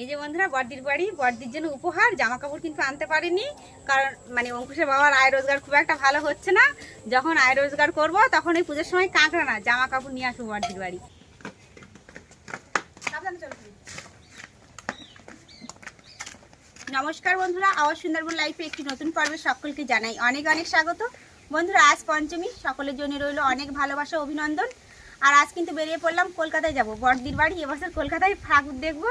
এই যে বন্ধুরা, বর্দির বাড়ি, বর্দির জন্য উপহার জামা কাপড় কিন্তু আনতে পারিনি, কারণ মানে অঙ্কুশের বাবার আয় রোজগার খুব একটা ভালো হচ্ছে না। যখন আয় রোজগার করব, তখন এই পুজোর সময় কাঁকড়া না জামা কাপড় নিয়ে আসব বর্দির বাড়ি। নমস্কার বন্ধুরা, আওয়াজ সুন্দরবন লাইফে একটি নতুন পর্বে সকলকে জানাই অনেক অনেক স্বাগত। বন্ধুরা, আজ পঞ্চমী, সকলের জন্য রইল অনেক ভালোবাসা, অভিনন্দন। আর আজ কিন্তু বেরিয়ে পড়লাম, কলকাতায় যাব। বড়দির বাড়ি, এবছর কলকাতায় ঠাকুর দেখব।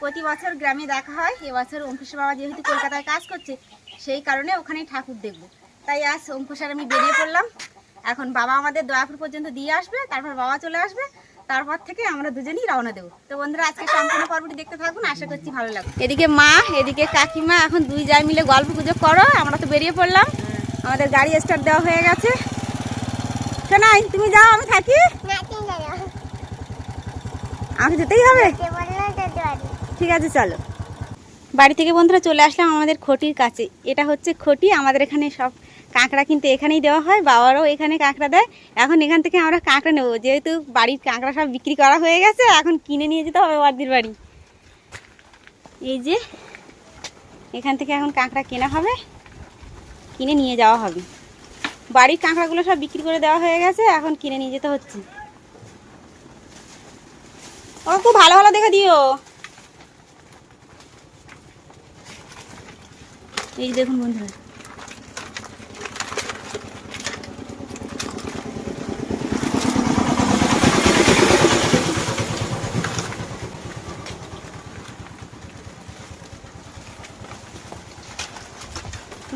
প্রতি বছর গ্রামে দেখা হয়। এবছর অঙ্কুশ বাবা যেহেতু কলকাতায় কাজ করছে সেই কারণে ওখানেই ঠাকুর দেখব। তাই আজ অঙ্কুশ আর আমি বেরিয়ে পড়লাম। এখন বাবা আমাদের দয়াপুর পর্যন্ত দিয়ে আসবে তারপর বাবা চলে আসবে তারপর থেকে আমরা দুজনেই রওনা দেবো। তো বন্ধুরা আজকে সম্পূর্ণ পর্বটি দেখতে থাকুন আশা করছি ভালো লাগবে। এদিকে মা এদিকে কাকিমা এখন দুই যাই মিলে গল্প গুজব করো আমরা তো বেরিয়ে পড়লাম। আমাদের গাড়ি স্টার্ট দেওয়া হয়ে গেছে। শোনাই তুমি যাও আমি থাকি। আমাকে যেতেই হবে? ঠিক আছে, চলো। বাড়ি থেকে বন্ধুরা চলে আসলাম আমাদের খটির কাছে। এটা হচ্ছে খটি, আমাদের এখানে সব কাঁকড়া কিন্তু এখানেই দেওয়া হয়, বাবারও এখানে কাঁকড়া দেয়। এখন এখান থেকে আমরা কাঁকড়া নেব। যেহেতু বাড়ির কাঁকড়া সব বিক্রি করা হয়ে গেছে, এখন কিনে নিয়ে যেতে হবে বাড়ির বাড়ি। এই যে, এখান থেকে এখন কাঁকড়া কেনা হবে, কিনে নিয়ে যাওয়া হবে। বাড়ির কাঁকড়াগুলো সব বিক্রি করে দেওয়া হয়ে গেছে, এখন কিনে নিয়ে যেতে হচ্ছে। ও, খুব ভালো ভালো দেখে দিও। এই দেখুন বন্ধুরা।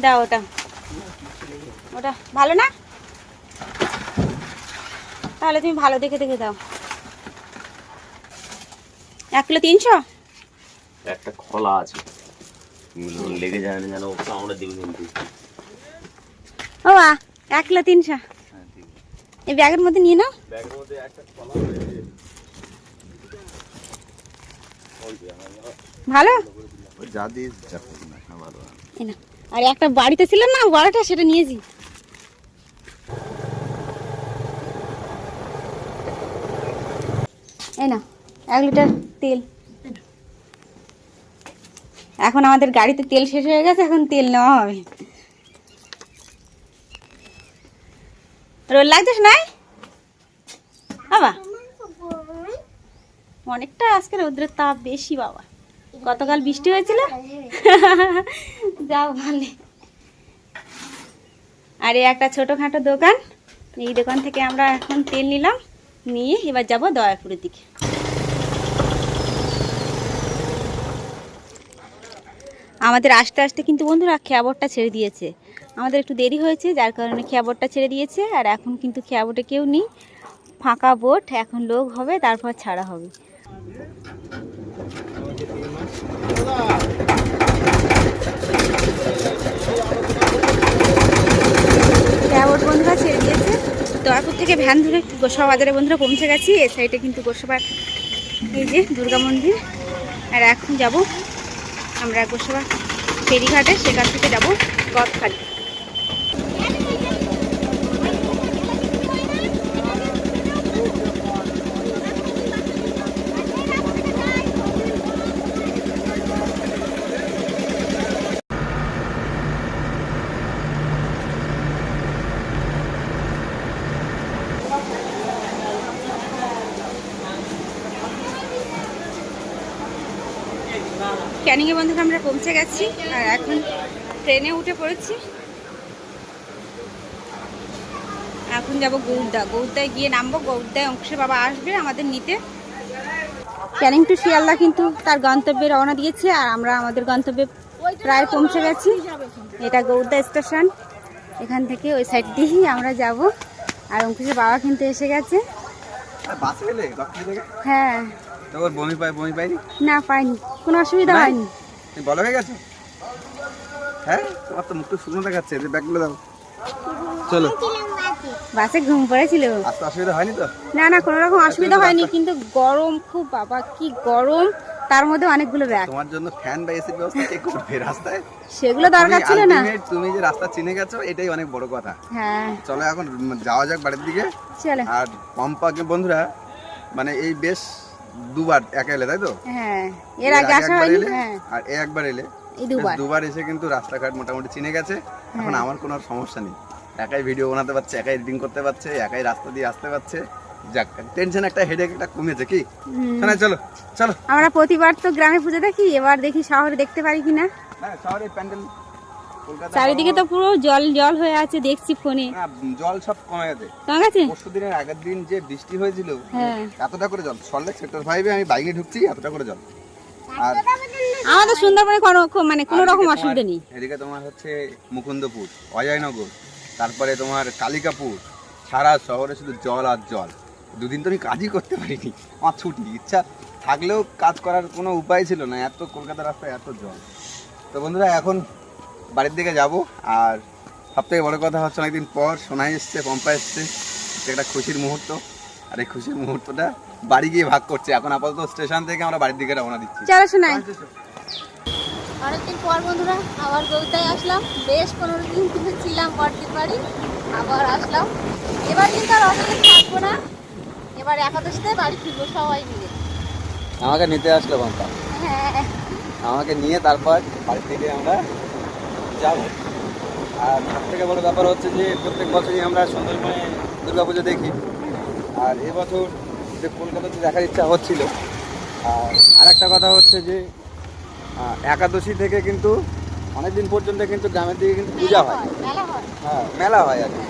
দাও ওটা। ওটা ভালো না? তাহলে তুমি ভালো দেখে দেখে দাও। এক কিলো তিনশো? একটা খোলা আছে। লেগে যায় না যেন আমরা দিবি কিন্তু। ও বা এক তিনশো। এই ব্যাগের মধ্যে নিয়ে নাও। ব্যাগের মধ্যে একটা খোলা ভালো? যা দিয়ে না হ্যাঁ, ভালো আর একটা বাড়িতে ছিল না বড়টা সেটা নিয়েছি এই না এক লিটার তেল। এখন আমাদের গাড়িতে তেল শেষ হয়ে গেছে, এখন তেল নেওয়া হবে। রোল লাগছিস নাই বাবা। অনেকটা আজকে রৌদ্রের তাপ বেশি, বাবা। গতকাল বৃষ্টি হয়েছিল। যাও ভালো আর এই একটা ছোটোখাটো দোকান। এই দোকান থেকে আমরা এখন তেল নিলাম। নিয়ে এবার যাব দয়াপুরের দিকে। আমাদের আস্তে আস্তে কিন্তু বন্ধুরা খেয়াবরটা ছেড়ে দিয়েছে। আমাদের একটু দেরি হয়েছে, যার কারণে খেয়াবরটা ছেড়ে দিয়েছে, আর এখন কিন্তু খেয়াবটে কেউ নেই। ফাঁকা বোট, এখন লোক হবে, তারপর ছাড়া হবে। ক্যাবট বন্ধুরা ছেড়ে দিয়েছে। দয়াপুর থেকে ভ্যান ধরে গোসবা বাজারে বন্ধুরা পৌঁছে গেছি, এ সাইডে কিন্তু গোসবার এই যে দুর্গা মন্দির। আর এখন যাব আমরা গোসবা ফেরিঘাটে সেখান থেকে যাব গদখালি। ক্যানিংয়ে বন্ধুরা আমরা পৌঁছে গেছি আর এখন ট্রেনে উঠে পড়েছি। এখন যাব গৌড়দা। গৌড়দায় গিয়ে নামবো। গৌড়দায় অংশে বাবা আসবে আমাদের নিতে। ক্যানিং টু শিয়ালদা কিন্তু তার গন্তব্যে রওনা দিয়েছে আর আমরা আমাদের গন্তব্যে প্রায় পৌঁছে গেছি। এটা গৌড়দা স্টেশন। এখান থেকে ওই সাইড দিয়েই আমরা যাব। আর অঙ্কুশের বাবা কিন্তু এসে গেছে। বাসে তোর বমি পাই বমি পাইনি না পাইনি কোনো অসুবিধা হয়নি। তুমি বলো হয়ে গেছো? হ্যাঁ? তোমার তো মুখটা শুকনো দেখাচ্ছে যে ব্যাগগুলো দাও। চলো। বাসে ঘুম পড়েছিল। অসুবিধা হয়নি তো? না না কোনো রকম অসুবিধা হয়নি কিন্তু গরম খুব বাবা কি গরম। তার মধ্যে অনেকগুলো ব্যাগ। তোমার জন্য ফ্যান বা এসির ব্যবস্থা কে করবে রাস্তায়? সেগুলো দরকার ছিল না। তুমি যে রাস্তা চিনে গেছো এটাই অনেক বড় কথা। হ্যাঁ। চলো এখন যাওয়া যাক বাড়ির দিকে। চলে। আর পম্পাকে বন্ধুরা মানে এই বেশ দুবার একা এলে তাই তো? হ্যাঁ এর আগে আসা হয়নি? হ্যাঁ। আর একবার এলে। দুবার। দুবার এসে কিন্তু রাস্তাঘাট মোটামুটি চিনে গেছে। এখন হ্যাঁ। আমার কোনো সমস্যা নেই। একাই ভিডিও বানাতে পারছে একাই এডিটিং করতে পারছে একাই রাস্তা দিয়ে আসতে পারছে। যাক টেনশন একটা হেডেক একটা কমেছে কি। শোনা চলো চলো। আমরা প্রতিবার তো গ্রামে পুজো দেখি এবার দেখি শহরে দেখতে পারি কিনা। হ্যাঁ শহরে প্যান্ডেল চারিদিকে তো পুরো জল জল হয়ে আছে দেখছি ফোনে। জল সব কমে গেছে। তোমার কাছে পরশু দিনের আগের দিন যে বৃষ্টি হয়েছিল হ্যাঁ। এতটা করে জল। সল্লেক সেক্টর ফাইভে আমি বাইকে ঢুকছি এতটা করে জল। আর আমাদের সুন্দরবনে কোনো মানে কোনো রকম অসুবিধা নেই। এদিকে তোমার হচ্ছে মুকুন্দপুর অজয়নগর তারপরে তোমার কালিকাপুর সারা শহরে শুধু জল আর জল। দুদিন তো আমি কাজই করতে পারিনি আমার ছুটি ইচ্ছা থাকলেও কাজ করার কোনো উপায় ছিল না এত কলকাতা রাস্তায় এত জল। তো বন্ধুরা এখন বাড়ির দিকে যাব আর সব থেকে বড় কথা হচ্ছে অনেকদিন পর সোনা এসছে পম্পা এসছে। একটা খুশির মুহূর্ত আর এই খুশির মুহূর্তটা বাড়ি গিয়ে ভাগ করছে। এখন আপাতত স্টেশন থেকে আমরা বাড়ির দিকে রওনা দিচ্ছি। চলো শোনাই অনেকদিন পর বন্ধুরা আবার গৌতায় আসলাম। বেশ পনেরো দিন কিন্তু ছিলাম বড়দিন বাড়ি আবার আসলাম। এবার কিন্তু আর অনেকদিন থাকব না। এবার একাদশীতে বাড়ি ফিরবো সবাই মিলে। আমাকে নিতে আসলো পম্পা। হ্যাঁ। আমাকে নিয়ে তারপর বাড়ি থেকে আমরা যাব। আর সব থেকে বড় ব্যাপার হচ্ছে যে প্রত্যেক বছরই আমরা সুন্দরবনে দুর্গাপুজো দেখি। আর এবছর যে কলকাতাতে দেখার ইচ্ছা হচ্ছিল আর আরেকটা কথা হচ্ছে যে একাদশী থেকে কিন্তু অনেক দিন পর্যন্ত কিন্তু গ্রামের দিকে কিন্তু পূজা হয়। হয়। হ্যাঁ মেলা হয় আর কি।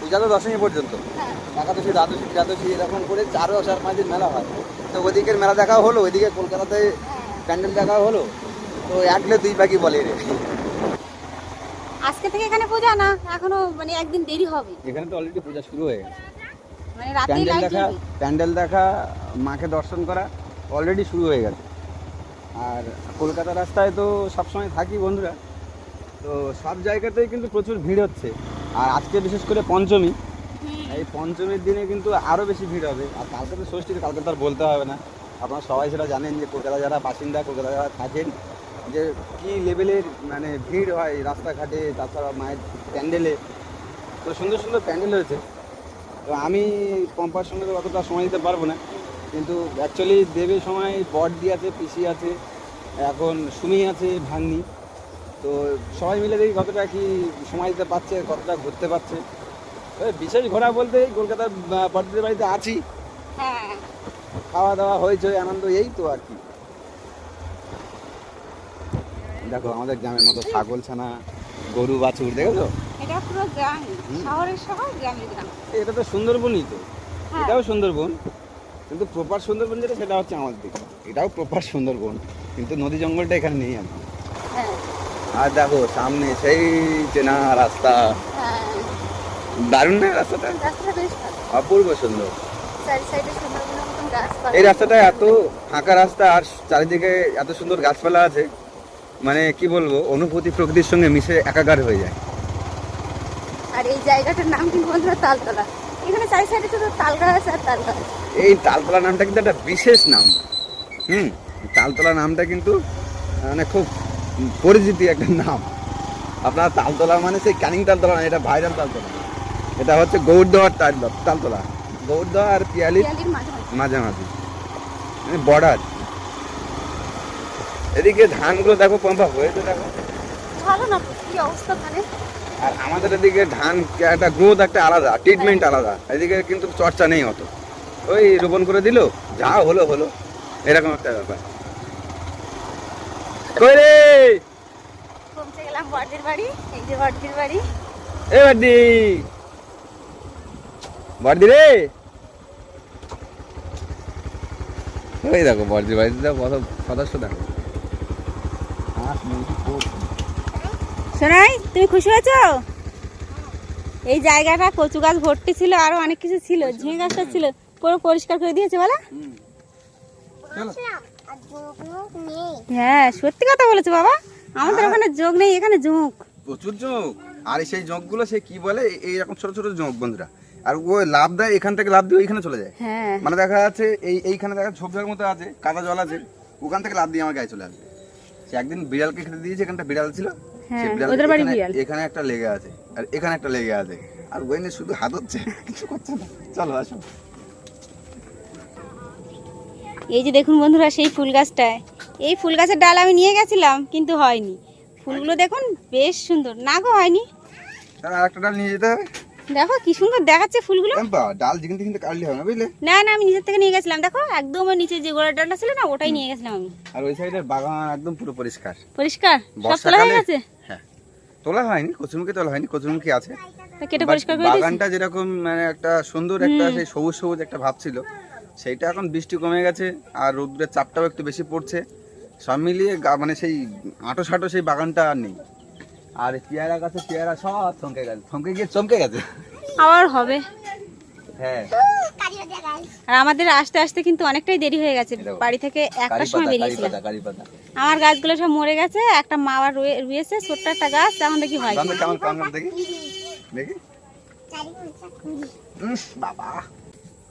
পূজা তো দশমী পর্যন্ত। হ্যাঁ একাদশী দ্বাদশী ত্রাদশী এরকম করে চারো চার পাঁচ দিন মেলা হয়। তো ওদিকের মেলা দেখা হলো ওইদিকে কলকাতাতে প্যান্ডেল দেখা হলো। তো একলে দুই পাখি বলে রে। আজকে থেকে এখানে পূজা? না এখনও মানে একদিন দেরি হবে। এখানে তো অলরেডি পূজা শুরু হয়ে গেছে। মানে রাতেই প্যান্ডেল লাইট দেখা জ্বলবে। প্যান্ডেল দেখা মাকে দর্শন করা অলরেডি শুরু হয়ে গেছে। আর কলকাতা রাস্তায় তো সবসময় থাকি বন্ধুরা। তো সব জায়গাতেই কিন্তু প্রচুর ভিড় হচ্ছে। আর আজকে বিশেষ করে পঞ্চমী। এই পঞ্চমীর দিনে কিন্তু আরও বেশি ভিড় হবে। আর কালকে তো ষষ্ঠী কালকে তো আর বলতে হবে না। আপনারা সবাই সেটা জানেন যে কলকাতা যারা বাসিন্দা কলকাতা যারা থাকেন যে কী লেভেলের মানে ভিড় হয় রাস্তাঘাটে তাছাড়া মায়ের প্যান্ডেলে? তো সুন্দর সুন্দর প্যান্ডেল হয়েছে তো আমি পম্পার সঙ্গে অতটা সময় দিতে পারব না। কিন্তু অ্যাকচুয়ালি দেবের সময় বড়দি আছে পিসি আছে এখন সুমি আছে ভাগ্নি। তো সবাই মিলে দেখি কতটা কি সময় দিতে পারছে কতটা ঘুরতে পারছে। বিশেষ ঘোরা বলতে এই কলকাতার বড়দিদের বাড়িতে আছি। হ্যাঁ। খাওয়া দাওয়া হয়েছে আনন্দ এই তো আর কি। দেখো আমাদের গ্রামের মতো ছাগল ছানা গরু বাছুর দেখেছ? এটা পুরো গ্রাম শহরের শহর গ্রামের গ্রাম। এটা তো সুন্দরবনই তো। হ্যাঁ। এটাও সুন্দরবন কিন্তু প্রপার সুন্দরবন যেটা সেটা হচ্ছে আমাদের দিকে। এটাও প্রপার সুন্দরবন কিন্তু নদী জঙ্গলটা এখানে নেই কি। হ্যাঁ। আর দেখো সামনে সেই চেনা রাস্তা। হ্যাঁ। দারুণ না রাস্তাটা? অপূর্ব সুন্দর। এই রাস্তাটা এত ফাঁকা রাস্তা আর চারিদিকে এত সুন্দর গাছপালা আছে। মানে কি বলব অনুভূতি প্রকৃতির সঙ্গে মিশে একাকার হয়ে যায়। আর এই জায়গাটার নাম কিন্তু বন্ধুরা? তালতলা। এখানে চারি সাইডে শুধু তাল গাছ আর তাল গাছ এই তালতলা নামটা কিন্তু একটা বিশেষ নাম। হুম তালতলা নামটা কিন্তু মানে খুব পরিচিতি একটা নাম। আপনার তালতলা মানে সেই ক্যানিং তালতলা না এটা ভাইরাল তালতলা। এটা হচ্ছে গৌরদোয়ার তাল- তালতলা। গৌরদোয়া আর পিয়ালির পিয়ালির মাঝে মাঝে মাঝামাঝি বর্ডার এদিকে ধানগুলো দেখো পম্পা হয়েছে দেখো। ভালো না কি অবস্থা মানে আর আমাদের এদিকে ধান একটা গ্রোথ একটা আলাদা ট্রিটমেন্ট আলাদা। এদিকে কিন্তু চর্চা নেই অত। ওই রোপণ করে দিল যা হলো হলো। এরকম একটা ব্যাপার। কই রে? পৌঁছে গেলাম বড়দির বাড়ি এই যে বড়দির বাড়ি। এ বাড়ি। বাড়ি রে। ওই দেখো বড়দি বাড়িতে দেখো কত সদস্য দেখো। শোনাই তুমি খুশি হয়েছো? এই জায়গাটা কচু গাছ ভর্তি ছিল আরও অনেক কিছু ছিল ঝিঙে গাছটা ছিল পুরো পরিষ্কার করে দিয়েছে বলা। হ্যাঁ সত্যি কথা বলেছ বাবা আমাদের হ্যাঁ। ওখানে যোগ নেই এখানে ঝুঁক। প্রচুর জোঁক আর সেই জোঁকগুলো সে কি বলে? এইরকম ছোট ছোট জোঁক বন্ধুরা। আর ও লাভ দেয় এখান থেকে লাভ দিয়ে ওইখানে চলে যায়। হ্যাঁ। মানে দেখা যাচ্ছে এই এইখানে দেখা ঝোপঝাড়ের মতো আছে কাদা জল আছে ওখান থেকে লাভ দিয়ে আমার গায়ে চলে আসবে। সে একদিন বিড়ালকে খেতে দিয়েছে এখানটা বিড়াল ছিল। সে হ্যাঁ, বিড়াল ওদের বাড়ি এখানে- বিড়াল। এখানে একটা লেগে আছে। আর এখানে একটা লেগে আছে। আর ওইনে শুধু হাত হচ্ছে। কিছু করছে না। চলো আসো। এই যে দেখুন বন্ধুরা সেই ফুল গাছটায়। এই ফুল গাছের ডাল আমি নিয়ে গেছিলাম কিন্তু হয়নি। ফুলগুলো দেখুন বেশ সুন্দর। না গো হয়নি। তাহলে আর একটা ডাল নিয়ে যেতে হবে। দেখো কি সুন্দর দেখাচ্ছে ফুলগুলো। ডাল যেখান থেকে কাটলে হবে না বুঝলে? না না আমি নিচের থেকে নিয়ে গেছিলাম। দেখো একদম নিচে যে গোড়ার ডালটা ছিল না ওটাই নিয়ে গেছিলাম আমি। আর ওই সাইডের বাগান একদম পুরো পরিষ্কার। পরিষ্কার? সব তোলা হয়ে গেছে? হ্যাঁ। তোলা হয়নি কচুমুখী তোলা হয়নি কচুমুখী আছে। কেটে পরিষ্কার করে বাগানটা যেরকম মানে একটা সুন্দর একটা সেই সবুজ সবুজ একটা ভাব ছিল সেইটা এখন বৃষ্টি কমে গেছে আর রোদ্রের চাপটাও একটু বেশি পড়ছে। সব মিলিয়ে মানে সেই আঁটো সাঁটো সেই বাগানটা আর নেই। আর পেয়ারা গাছে পেয়ারা সব থমকে গেছে থমকে গিয়ে চমকে গেছে। আবার হবে। হ্যাঁ। আর আমাদের আসতে আসতে কিন্তু অনেকটাই দেরি হয়ে গেছে। বাড়ি থেকে কারি একটার সময় বেরিয়েছিলাম। পাতা আমার গাছগুলো সব মরে গেছে একটা মা আবার রয়ে- রুয়েছে ছোট্ট একটা গাছ এখন দেখি হয়।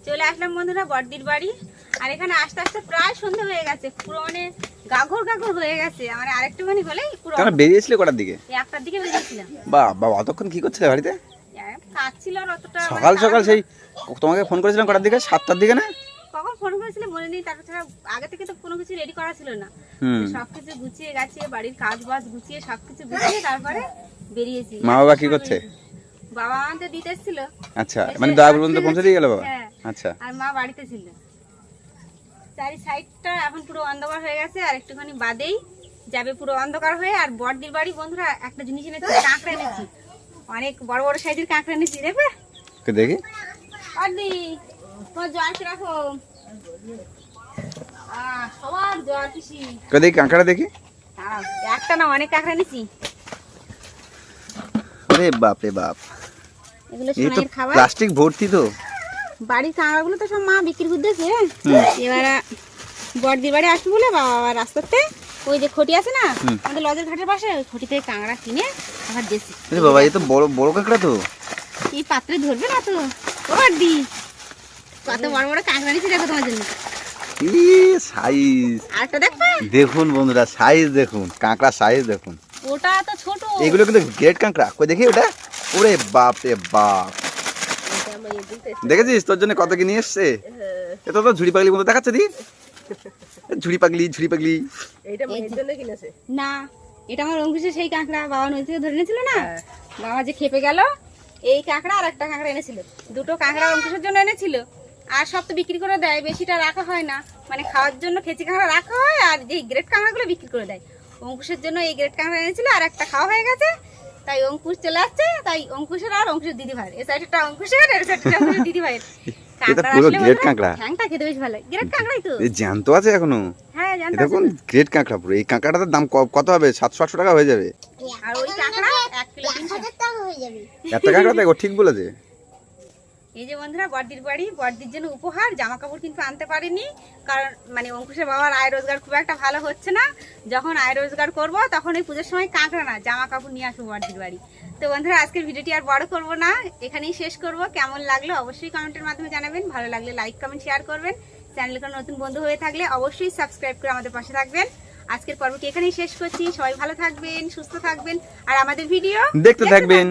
চলে আসলাম বন্ধুরা বড়দির বাড়ি। আর এখানে আস্তে আস্তে প্রায় সন্ধে হয়ে গেছে। পুরো মানে গাঘর গাঘর হয়ে গেছে। মানে আরেকটুখানি হলেই পুরো কেন বেরিয়েছিলে কটার দিকে? একটার দিকে বেরিয়েছিলাম। বা বাবা অতক্ষণ কি করছিলে বাড়িতে? কাজ ছিল আর অতটা মানে সকাল সকাল সেই তোমাকে ফোন করেছিলাম কটার দিকে? সাতটার দিকে না? কখন ফোন করেছিলে মনে নেই তারপর ছাড়া আগে থেকে তো কোনো কিছু রেডি করা ছিল না। সবকিছু গুছিয়ে গাছিয়ে বাড়ির কাজ বাজ গুছিয়ে সবকিছু গুছিয়ে তারপরে বেরিয়েছি। মা বাবা কি করছে? বাবা আমাদের দিতে এসেছিল। আচ্ছা মানে দয়া পর্যন্ত পৌঁছে দিয়ে গেল বাবা? হ্যাঁ। আচ্ছা। আর মা বাড়িতে ছিল। চারি সাইডটা এখন পুরো অন্ধকার হয়ে গেছে আর একটুখানি বাদেই যাবে পুরো অন্ধকার হয়ে। আর বড়দির বাড়ি বন্ধুরা একটা জিনিস এনেছি কাঁকড়া এনেছি। অনেক বড় বড় সাইজের কাঁকড়া এনেছি দেখবে? দেখি? বড়দি তোমার জল কি রাখো। আহ, সবার জল পিসি দেখি কাঁকড়া দেখি? একটা না অনেক কাঁকড়া এনেছি। আরে বাপ। রে বাপ এগুলো সোনাইয়ের খাবার। প্লাস্টিক ভর্তি তো। বাড়ির কাঁকড়াগুলো তো সব মা বিক্রি করতেছে। এবার বড়দির বাড়ি আসবে বলে বাবা রাস্তাতে ওই যে খটি আছে না। আমাদের লজের ঘাটের পাশে ওই খটি থেকে কাঁকড়া কিনে আবার দেশি। বাবা এ তো বড় বড় কাঁকড়া তো। এই পাত্রে ধরবে না তো। বড়দি। কত বড় বড় কাঁকড়া নিয়েছি দেখো তোমার জন্য। সাইজ দেখুন বন্ধুরা সাইজ দেখুন কাঁকড়া সাইজ দেখুন। ওটা তো ছোট। এগুলো কিন্তু গ্রেট কাঁকড়া। কই দেখি ওটা? ওরে বাপ রে বাপ। দেখেছিস? তোর জন্য কত কি নিয়ে এসছে? এটা তো ঝুড়ি পাগলি মতো দেখাচ্ছে দি। ঝুড়ি পাগলি ঝুড়ি পাগলি না এটা আমার অঙ্কুশের সেই কাঁকড়া। বাবা নদী থেকে ধরে এনেছিল না? বাবা যে খেপে গেল এই কাঁকড়া আর একটা কাঁকড়া এনেছিল। দুটো কাঁকড়া অঙ্কুশের জন্য এনেছিল। আর সব তো বিক্রি করে দেয় বেশিটা রাখা হয় না। মানে খাওয়ার জন্য খেচি কাঁকড়া রাখা হয় আর যে গ্রেট কাঁকড়াগুলো বিক্রি করে দেয়। অঙ্কুশের জন্য এই গ্রেট কাঁকড়া এনেছিল আর একটা খাওয়া হয়ে গেছে। তাই অঙ্কুশ চলে আসছে তাই অঙ্কুশের আর অঙ্কুশের দিদি ভাই। এই সাইডটা অঙ্কুশের এই সাইডটা অঙ্কুশের দিদি ভাই এটা পুরো গ্রেট কাঁকড়া। খেতে বেশ ভালো গ্রেট কাঁকড়াই তো। এই জ্যান্ত আছে এখনও? হ্যাঁ কোন গ্রেট কাঁকড়া পুরো? এই কাঁকড়াটার দাম কত হবে? সাতশো আটশো টাকা হয়ে যাবে। আর ওই কাঁকড়া 1 কিলো তিনশো। একটা কাঁকড়া দেখো ঠিক বলেছে। এই যে বন্ধুরা বড়দির বাড়ি বড়দির জন্য উপহার জামা কাপড় কিন্তু আনতে পারিনি কারণ মানে অঙ্কুশের বাবার আয় রোজগার খুব একটা ভালো হচ্ছে না। যখন আয় রোজগার করব তখন এই পুজোর সময় কাঁকড়া না জামা কাপড় নিয়ে আসব বড়দির বাড়ি। তো বন্ধুরা আজকের ভিডিওটি আর বড় করব না এখানেই শেষ করব। কেমন লাগল অবশ্যই কমেন্টের মাধ্যমে জানাবেন ভালো লাগলে লাইক কমেন্ট শেয়ার করবেন। চ্যানেলে কোনো নতুন বন্ধু হয়ে থাকলে অবশ্যই সাবস্ক্রাইব করে আমাদের পাশে থাকবেন। আজকের পর্বটি এখানেই শেষ করছি সবাই ভালো থাকবেন সুস্থ থাকবেন আর আমাদের ভিডিও দেখতে। থাকবেন।